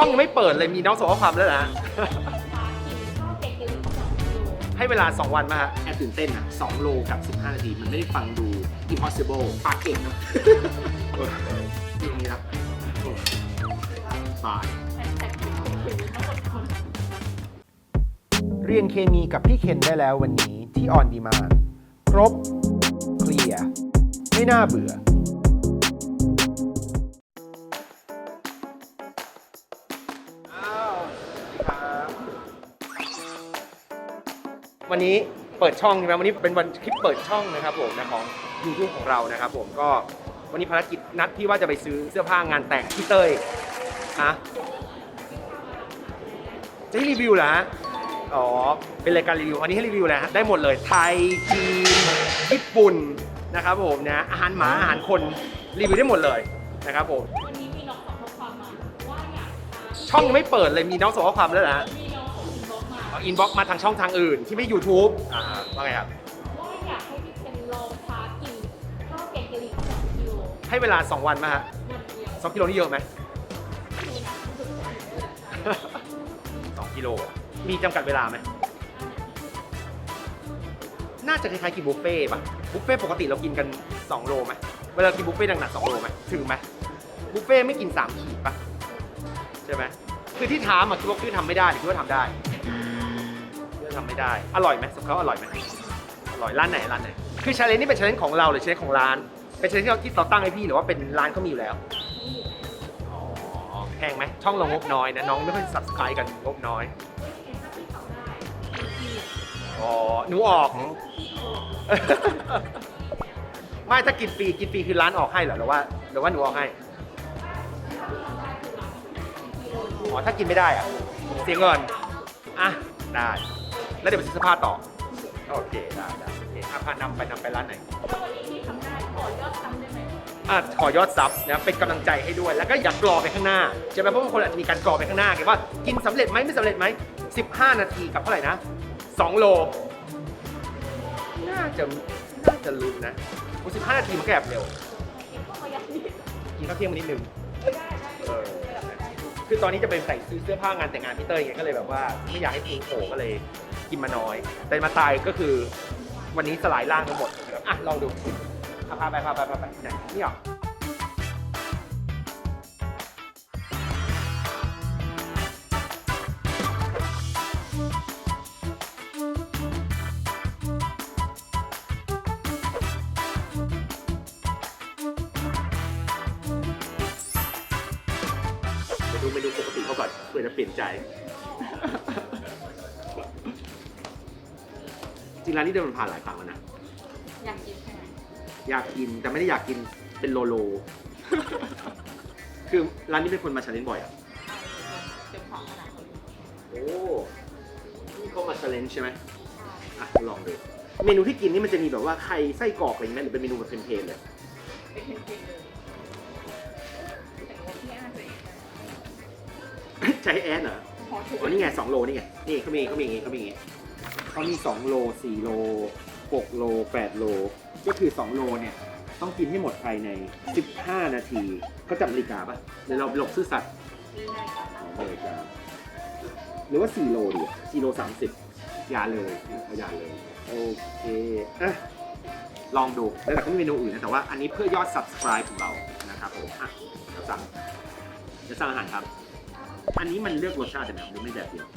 ห้องยังไม่เปิดเลยมีน้องส่งข้อความแล้วนะ ให้เวลา 2 วันมาฮะ แอบตื่นเต้นอะ2โลกับ 15 นาที มันไม่ได้ฟังดู impossible ปากเก่งเนอะอยู่ตรงนี้ครับโอ้ตาย เรียนเคมีกับพี่เคนได้แล้ววันนี้ที่ออนดีมานครบ เคลียร์ ไม่น่าเบื่อ วันนี้เปิดช่องใช่ไหมวันนี้เป็นวันคลิปเปิดช่องนะครับผมนะของ YouTube ของเรานะครับผมก็วันนี้ภารกิจนัดพี่ว่าจะไปซื้อเสื้อผ้างานแต่งพี่เต้ยฮะจะให้รีวิวเหรอฮะอ๋อ เป็นรายการรีวิว อันนี้ให้รีวิวเลยฮะได้หมดเลย ไทย จีน ญี่ปุ่น นะครับผมนะ อาหารหมา อาหารคน รีวิวได้หมดเลยนะครับผม วันนี้มีน้องส่งข้อความมาว่าอยากทานช่องยังไม่เปิดเลย มีน้องส่งข้อความแล้วนะมีน้ องส่งอินบ็อกซ์มาอินบ็อกมาทางช่องทางอื่นที่ไม่ YouTube อ่าว่าไงครับ ว่าอยากให้พี่เป็นลองท้ากินข้าวแกงกะหรี่สองกิโลให้เวลา 2 วันมาฮะวันเดียวสองกิโลนี่เยอะไหมดูนะดูนะสองกิโล มีจำกัดเวลาไหม น่าจะคล้ายๆกินบุฟเฟ่ต์ป่ะ บุฟเฟ่ต์ปกติเรากินกัน 2 โลไหม เวลากินบุฟเฟ่ต์หนักๆ2โลไหมถึงไหมบุฟเฟ่ต์ไม่กิน 3 ขีดป่ะ ใช่ไหม คือที่ถามอะคือว่าคือทำไม่ได้หรือคิดว่าทำได้คิดว่า ทำไม่ได้ อร่อยไหมสำหรับเขาอร่อยไหมอร่อยร้านไหนร้านไหน คือชาเลนจ์นี่เป็นชาเลนจ์ของเราหรือชาเลนจ์ของร้าน เป็นชาเลนจ์ที่เราที่เราตั้งให้พี่หรือว่าเป็นร้านเขามีอยู่แล้วอ๋อแพงไหมช่องเรางบน้อยนะน้องไม่ค่อย subscribe กันงบน้อยอ๋อหนูออก ไม่ถ้ากินฟรีกินฟรีคือร้านออกให้เหรอหรือว่าหรือว่าหนูออกให้อ๋อถ้ากินไม่ได้อะเสียเงินอะได้ แล้วเดี๋ยวไปซื้อเสื้อผ้าต่อ โอเค ได้ได้โอเคอะพานำไปนำไปร้านไหน ถ้าวันนี้ที่ทำได้ขอยอดทำได้ไหมอะขอยอดซับนะเป็นกำลังใจให้ด้วย แล้วก็อย่ากรอไปข้างหน้าใช่ไหมเพราะบางคนอาจจะมีการกรอไปข้างหน้าไงว่ากินสำเร็จไหมไม่สำเร็จไหม15 นาทีกับเท่าไหร่นะ 2 โล น่าจะน่าจะลุ้นนะโอ้15 นาทีมันก็แอบเร็วกินข้าวประหยัดนิดกินข้าวเที่ยงมานิดนึงได้ได้เออ คือตอนนี้จะไปใส่ซื้อเสื้อผ้างานแต่งงานพี่เต้ยไงก็เลยแบบว่าไม่อยากให้พุงโผล่ก็เลยกินมาน้อย แต่มาตายก็คือวันนี้สลายร่างทั้งหมดอะลองดูพาไปพาไปพาไปไหนนี่หรอ เขาก่อนเพื่อจะเปลี่ยนใจ จริงร้านนี้เดินมันผ่านหลายครั้งแล้วนะ อยากกินใช่ไหมอยากกินแต่ไม่ได้อยากกินเป็นโลโล คือร้านนี้เป็นคนมาชาเลนจ์บ่อยอะเป็นของขนาดคนโอ้นี่เขามาชาเลนจ์ใช่ไหมอะลองดู เมนูที่กินนี่มันจะมีแบบว่าไข่ไส้กรอกอะไรอย่างเงี้ยหรือเป็นเมนูแบบเพลนๆเลย เป็นเพลนๆเลย ใช้แอนเหรอพอถูกอ๋อนี่ไงสองโลนี่ไง นี่เขามีเขามีอย่างงี้เขามีอย่างงี้เขามีสองโลสี่โลหกโลแปดโล ก็คือสองโลเนี่ย ต้องกินให้หมดภายใน 15 นาทีเขาจับนาฬิกาปะเดี๋ยวเราหลบซื่อสัตย์ได้ค่ะของนาฬิกาหรือว่า4โลดี4โล30อย่าเลยเอาอย่าเลย โอเคอะลองดูแล้วแต่ก็มีเมนูอื่นนะแต่ว่าอันนี้เพื่อยอด subscribe ของเรานะครับผมอะเดี๋ยวสั่งเดี๋ยวสั่งอาหารครับ อันนี้มันเลือกรสชาติได้ไหมหรือไม่แบบเดียว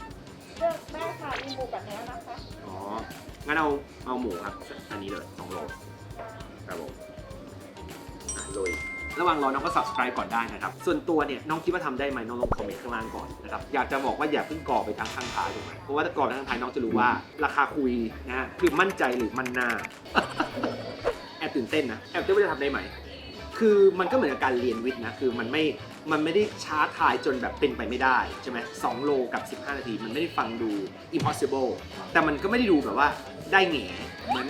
เลือกได้ค่ะมีหมูกับเนื้อนะคะอ๋อ งั้นเอาเอาหมูครับ อันนี้เลยสองโลครับผมอะโรยระหว่างรอน้องก็ subscribe ก่อนได้นะครับ ส่วนตัวเนี่ยน้องคิดว่าทำได้ไหมน้องลงคอมเมนต์ข้างล่างก่อนนะครับ อยากจะบอกว่าอย่าเพิ่งกรอกไปทางข้างท้ายถูกไหมเพราะว่าถ้ากรอกไปทางท้ายน้องจะรู้ว่าราคาคุยนะฮะคือมั่นใจหรือมั่นหน้าแอบตื่นเต้นนะ แอบตื่นว่าจะทำได้ไหม คือมันก็เหมือนกับการเรียนวิทย์นะ คือมันไม่ มันไม่ได้ช้าทายจนแบบเป็นไปไม่ได้ใช่ไหมสองโลกับ 15 นาที มันไม่ได้ฟังดู impossible แต่มันก็ไม่ได้ดูแบบว่าได้แหง่เหมือน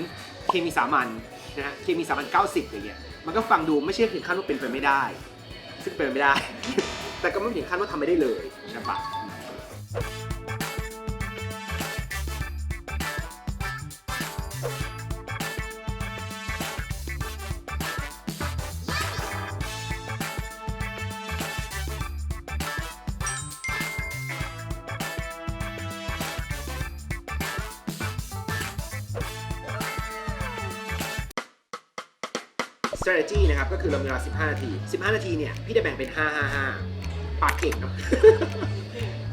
เคมีสามัญนะฮะเคมีสามัญ90อย่างเงี้ยมันก็ฟังดูไม่ใช่ถึงขั้นว่าเป็นไปไม่ได้ ซึ่งเป็นไปไม่ได้ แต่ก็ไม่ถึงขั้นว่าทำไม่ได้เลยนะครับ strategy นะครับ ก็คือเรามีเวลา 15 นาที 15 นาทีเนี่ย พี่จะแบ่งเป็น 555 ปากเก่งเนาะ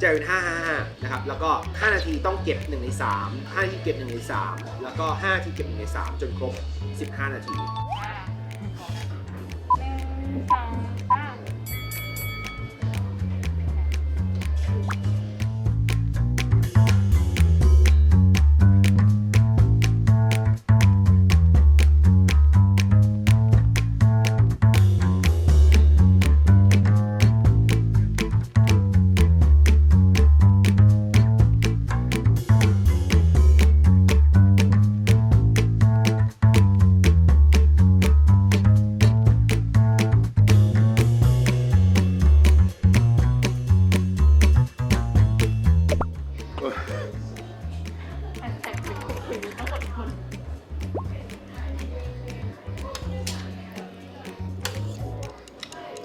จะเป็น 555 นะครับ แล้วก็ 5 นาทีต้องเก็บ 1 ใน 3 5 นาทีเก็บ 1 ใน 3 แล้วก็ 5 นาทีเก็บ 1 ใน 3 จนครบ 15 นาที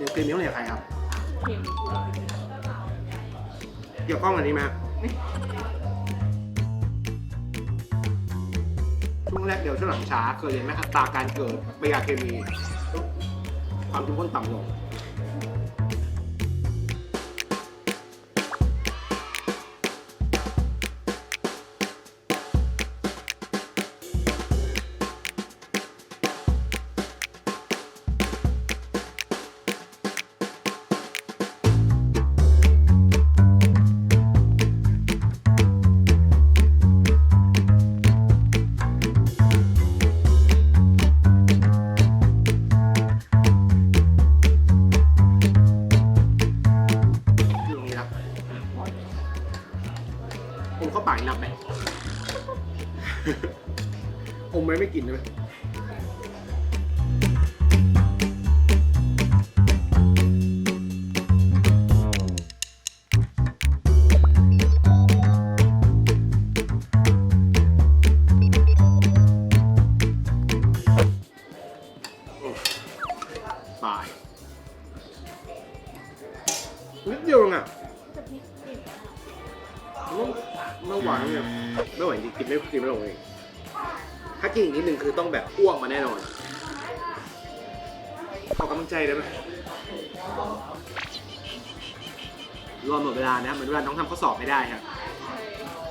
เดี๋ยวเกมนี้ต้องเรียกใครครับเข็มเกี่ยวข้องกับอันนี้ไหมช่วงแรกเดี๋ยวช่วงหลังช้าเคยเรียนไหมอัตราการเกิดปฏิกิริยาเคมี ความเข้มข้นต่ำลง ผม กินอีกนิดนึงคือต้องแบบอ้วกมาแน่นอนขอกำลังใจได้ไหมรวมหมดเวลานะครับเหมือนเวลาน้องทำข้อสอบไม่ได้ครับ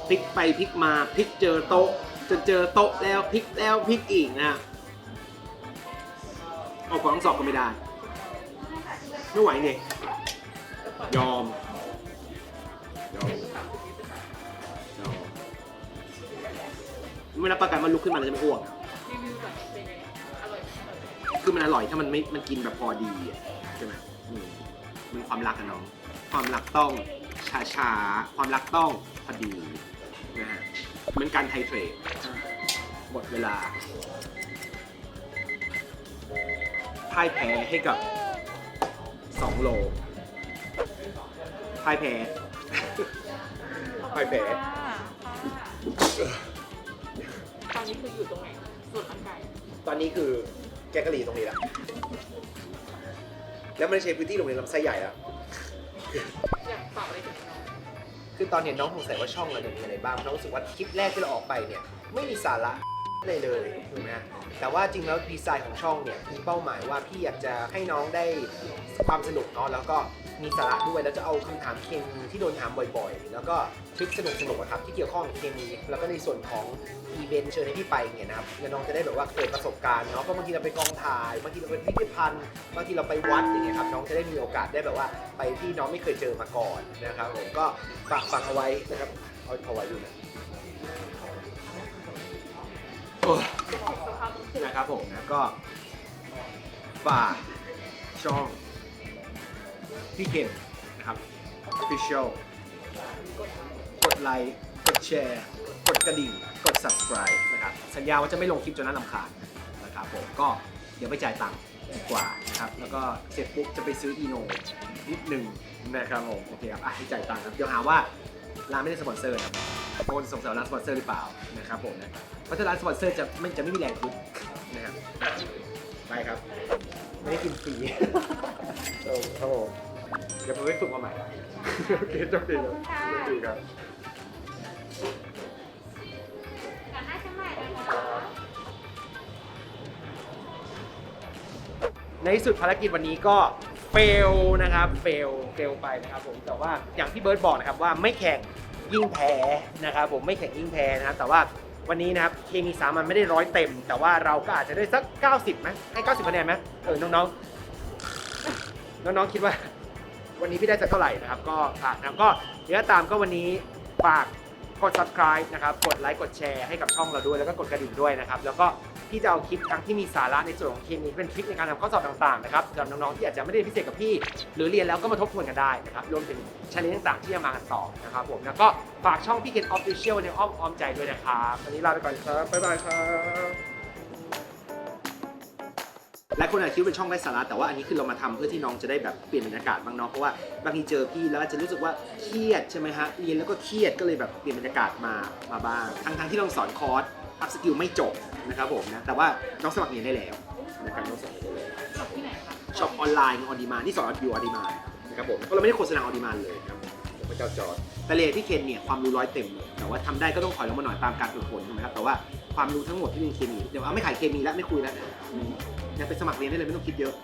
พลิกไปพลิกมาพลิกเจอโต๊ะจนเจอโต๊ะแล้วพลิกแล้วพลิกอีกนะฮะเอาของสอบก็ไม่ได้ไม่ไหวเนี่ยยอม ไม่รับประกันว่าลุกขึ้นมาแล้วจะไม่อ้วกรีวิวแบบเป็นไงอร่อยไหมอร่อยไหมคือมันอร่อยถ้ามันไม่มันกินแบบพอดีอะใช่ไหมอืมมีความรักกันน้อง ความรักต้องช้าช้าๆ ความรักต้องพอดีนะฮะเหมือนการไทเทรดหมดเวลาพ่ายแพ้ให้กับ 2 โลพ่ายแพ้ พ่ายแพ้ต อนนี้คืออยู่ตรงไหนส่วนร่างกายตอนนี้คือแกงกะหรี่ตรงนี้แหละแล้วมันใช้พื้นที่โรงเรียนลำไส้ใหญ่แล้วอยากตอบอะไรถึงน้องคือตอนเห็นน้องสงสัยว่าช่องเราเนี่ยมีอะไรบ้างน้องรู้สึกว่าคลิปแรกที่เราออกไปเนี่ยไม่มีสาระเลยเลยถูกไหมฮะแต่ว่าจริงแล้วดีไซน์ของช่องเนี่ยมีเป้าหมายว่าพี่อยากจะให้น้องได้ความสนุกเนาะแล้วก็ มีสาระด้วยแล้วจะเอาคำถามเคมีที่โดนถามบ่อยๆ แล้วก็ทริคสนุกๆครับที่เกี่ยวข้องกับเคมี แล้วก็ในส่วนของอีเวนต์เชิญให้พี่ไปเนี่ยนะครับน้องจะได้แบบว่าเกิดประสบการณ์เนาะเพราะบางทีเราไปกองถ่ายบางทีเราไปพิพิธภัณฑ์บางทีเราไปวัดอย่างเงี้ยครับน้องจะได้มีโอกาสได้แบบว่า ไปที่น้องไม่เคยเจอมาก่อนนะครับผมก็ฝากฟังเอาไว้นะครับเอาเอาไว้ดูนะโอ้ยสภาพรู้สึกนะครับผมนะก็ฝากช่อง พี่เคนนะครับ official กดไลค์กดแชร์ กดกระดิ่ง กด subscribe นะครับ สัญญาว่าจะไม่ลงคลิปจนน่ารำคาญนะครับผมก็เดี๋ยวไปจ่ายตังค์ดีกว่านะครับ แล้วก็เสร็จปุ๊บจะไปซื้ออีโนนิดหนึ่งนะครับผมโอเคครับอะจ่ายตังค์ครับเดี๋ยวหาว่าร้านไม่ได้สปอนเซอร์นะครับโอนสงสัยว่าร้านสปอนเซอร์หรือเปล่านะครับผมนะเพราะถ้าร้านสปอนเซอร์จะไม่จะไม่มีแรงพุดนะครับไปครับ ไม่ได้กินฟรีโอ้ครับผม เดี๋ยวผมไปฝึกมาใหม่โอเคจบดีครับจบดีครับอยากให้ฉันใหม่นะคะในที่สุดภารกิจวันนี้ก็เฟลนะครับ เฟล เฟลไปนะครับผม แต่ว่าอย่างที่เบิร์ตบอกนะครับว่าไม่แข่งยิ่งแพ้นะครับผมไม่แข่งยิ่งแพ้นะครับ แต่ว่าวันนี้นะครับเคมีสามันไม่ได้ร้อยเต็ม แต่ว่าเราก็อาจจะได้สัก 90ไหมให้ 90คะแนนไหมเออน้องๆ น้องๆ คิดว่า วันนี้พี่ได้สักเท่าไหร่นะครับ ก็ฝากนะก็เดี๋ยวตามก็วันนี้ฝากกด subscribe นะครับ กดไลค์กดแชร์ให้กับช่องเราด้วย แล้วก็กดกระดิ่งด้วยนะครับ แล้วก็พี่จะเอาคลิปทั้งที่มีสาระในส่วนของเคมีเป็นทริคในการทำข้อสอบต่างๆนะครับสำหรับน้องๆที่อาจจะไม่ได้พิเศษกับพี่ หรือเรียนแล้วก็มาทบทวนกันได้นะครับ รวมถึงช l เลนต่างๆที่จะมากันต่อนะครับผม แล้วก็ฝากช่องพี่เคนออฟฟิเชียลในอ้อมอ้อมใจด้วยนะครับ วันนี้ลาไปก่อนครับ บ๊ายบายครับ หลายคนอาจจะคิดเป็นช่องไร้สาระแต่ว่าอันนี้คือเรามาทำเพื่อที่น้องจะได้แบบเปลี่ยนบรรยากาศบ้างเนาะเพราะว่าบางทีเจอพี่แล้วอาจจะรู้สึกว่าเครียดใช่ไหมฮะเรียนแล้วก็เครียดก็เลยแบบเปลี่ยนบรรยากาศมามาบ้างทั้งทั้งๆที่เราสอนคอร์สอัพสกิลไม่จบนะครับผมนะแต่ว่าน้องสมัครเรียนได้แล้วนะครับน้องสมัครเรียนได้แล้วจบที่ไหนคะช็อปออนไลน์ออนดีมาที่สอนอยู่ออนดีมานะครับผมเพราะเราไม่ได้โฆษณาออนดีมาเลยครับผมพระเจ้าจอร์ดแต่เรียนที่เคนเนี่ยความรู้ร้อยเต็มเลยแต่ว่าทำได้ก็ต้องถอยลงมาหน่อยตามการฝึกฝนใช่ไหมครับแต่ว่า ความรู้ทั้งหมดที่เป็นเคมี เดี๋ยวเอาไม่ขายเคมีแล้วไม่คุยแล้วนะยังไปสมัครเรียนได้เลยไม่ต้องคิดเยอะ